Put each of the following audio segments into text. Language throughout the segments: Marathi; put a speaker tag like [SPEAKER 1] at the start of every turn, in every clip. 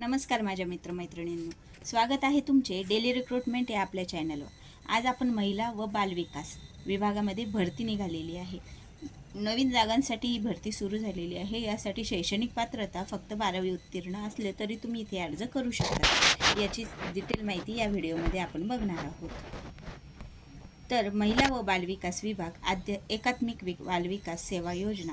[SPEAKER 1] नमस्कार माझ्या मित्रमैत्रिणींनो. स्वागत आहे तुमचे डेली रिक्रुटमेंट या आपल्या चॅनलवर आज आपण महिला व बालविकास विभागामध्ये भरती निघालेली आहे. नवीन जागांसाठी ही भरती सुरू झालेली आहे. यासाठी शैक्षणिक पात्रता फक्त बारावी उत्तीर्ण असले तरी तुम्ही इथे अर्ज करू शकता. याची डिटेल माहिती या व्हिडिओमध्ये आपण बघणार आहोत. तर महिला व बालविकास विभाग आद्य एकात्मिक वि बालविकास सेवा योजना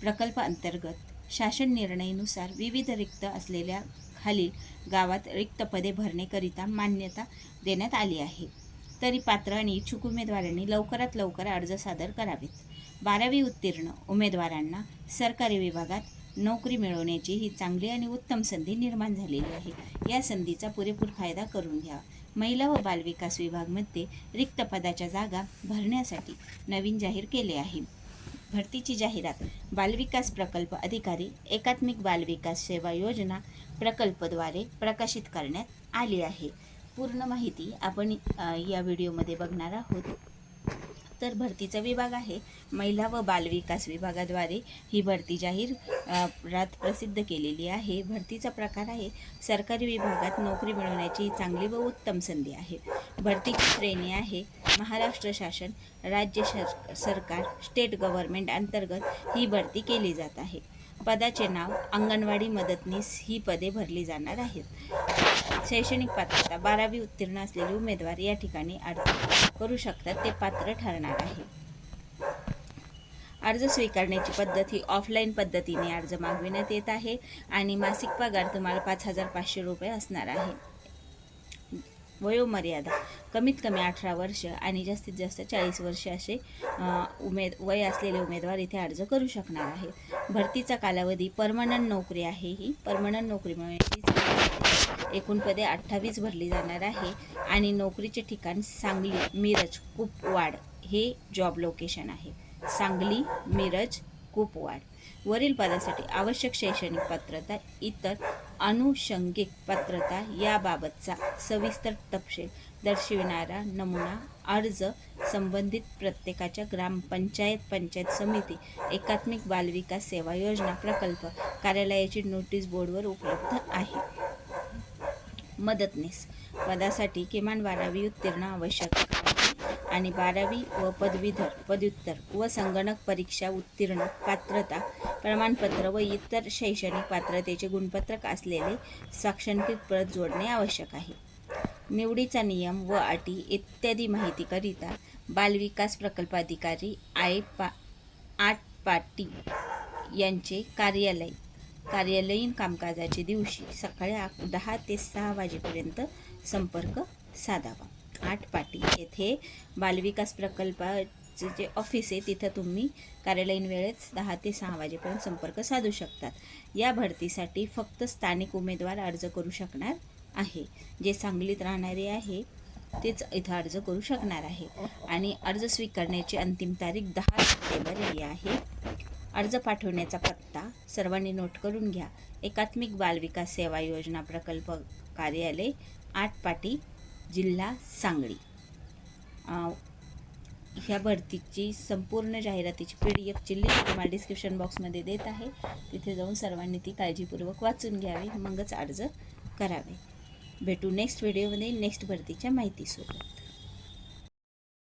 [SPEAKER 1] प्रकल्प अंतर्गत शासन निर्णयनुसार विविध रिक्त असलेल्या खालील गावात रिक्त पदे भरण्याकरिता मान्यता देण्यात आली आहे. तरी पात्र आणि इच्छुक उमेदवारांनी लवकरात लवकर अर्ज सादर करावेत. बारावी उत्तीर्ण उमेदवारांना सरकारी विभागात नोकरी मिळवण्याची ही चांगली आणि उत्तम संधी निर्माण झालेली आहे. या संधीचा पुरेपूर फायदा करून घ्यावा महिला व बालविकास विभागमध्ये रिक्त पदाच्या जागा भरण्यासाठी नवीन जाहीर केले आहे. भरतीची जाहिरात बालविकास प्रकल्प अधिकारी एकात्मिक बालविकास सेवा योजना प्रकल्पद्वारे प्रकाशित करण्यात आली आहे. पूर्ण माहिती आपण या व्हिडिओमध्ये बघणार आहोत. तर भरतीचा विभाग आहे. महिला व बालविकास विभागाद्वारे ही भरती जाहीर रात प्रसिद्ध केलेली आहे. भरतीचा प्रकार आहे. सरकारी विभागात नोकरी मिळवण्याची चांगली व उत्तम संधी आहे. भरतीची श्रेणी आहे. महाराष्ट्र शासन राज्य सरकार स्टेट गव्हर्नमेंट अंतर्गत ही भरती केली जात आहे. पदाचे नाव अंगणवाडी मदतनीस ही पदे भरली जाणार आहेत. शैक्षणिक पात्रता बारावी उत्तीर्ण असलेले उमेदवार या ठिकाणी अर्ज करू शकतात ते पात्र ठरणार आहे. अर्ज स्वीकारण्याची पद्धत ही ऑफलाईन पद्धतीने अर्ज मागविण्यात येत आहे आणि मासिक पगार तुम्हाला पाच हजार पाचशे रुपये असणार आहे. वयोमर्यादा. कमीत कमी अठरा वर्ष आणि जास्तीत जास्त चाळीस वर्ष असे उमेद वय असलेले उमेदवार इथे अर्ज करू शकणार आहे. भरतीचा कालावधी परमनंट नोकरी आहे ही. परमनंट नोकरी म्हणजे एकूण पदे अठ्ठावीस भरली जाणार आहे आणि नोकरीचे ठिकाण सांगली मिरज कुपवाड हे जॉब लोकेशन आहे. सांगली मिरज कुपवाड वरील पदासाठी आवश्यक शैक्षणिक पात्रता इतर अनुषंगिक पात्रता याबाबतचा सविस्तर तपशील दर्शविणारा नमुना अर्ज संबंधित प्रत्येकाच्या ग्रामपंचायत पंचायत समिती एकात्मिक बालविकास सेवा योजना प्रकल्प कार्यालयाची नोटीस बोर्डवर उपलब्ध आहे. मदतनीस. पदासाठी किमान बारावी उत्तीर्ण आवश्यक आहे. आणि बारावी व पदवीधर पदव्युत्तर व संगणक परीक्षा उत्तीर्ण पात्रता प्रमाणपत्र व इतर शैक्षणिक पात्रतेचे गुणपत्रक असलेले साक्षांकित प्रत जोडणे आवश्यक आहे. निवडीचा नियम व अटी इत्यादी माहितीकरिता बालविकास प्रकल्प अधिकारी आय पा आठ पाटी यांचे कार्यालय कार्यालयीन कामकाजाचे दिवशी सकाळी दहा ते सहा वाजेपर्यंत संपर्क साधावा. आठ पाटी. येथे बालविकास प्रकल्पाचे जे ऑफिस आहे तिथं तुम्ही कार्यालयीन वेळेत दहा ते सहा वाजेपर्यंत संपर्क साधू शकतात. या भरतीसाठी फक्त स्थानिक उमेदवार अर्ज करू शकणार आहे. जे सांगलीत राहणारे आहे तेच इथं अर्ज करू शकणार आहे. आणि अर्ज स्वीकारण्याची अंतिम तारीख दहा सप्टेंबर ही आहे. अर्ज पाठवण्याचा पत्ता सर्वांनी नोट करून घ्या. एकात्मिक बालविकास सेवा योजना प्रकल्प कार्यालय आठ पाटी जिल्हा सांगली. ह्या भरतीची संपूर्ण जाहिरातीची पी डी एफची लिंक तुम्हाला डिस्क्रिप्शन बॉक्समध्ये देत आहे. तिथे जाऊन सर्वांनी ती काळजीपूर्वक वाचून घ्यावी मगच अर्ज करावे. भेटू नेक्स्ट व्हिडिओमध्ये नेक्स्ट भरतीच्या माहितीसोबत.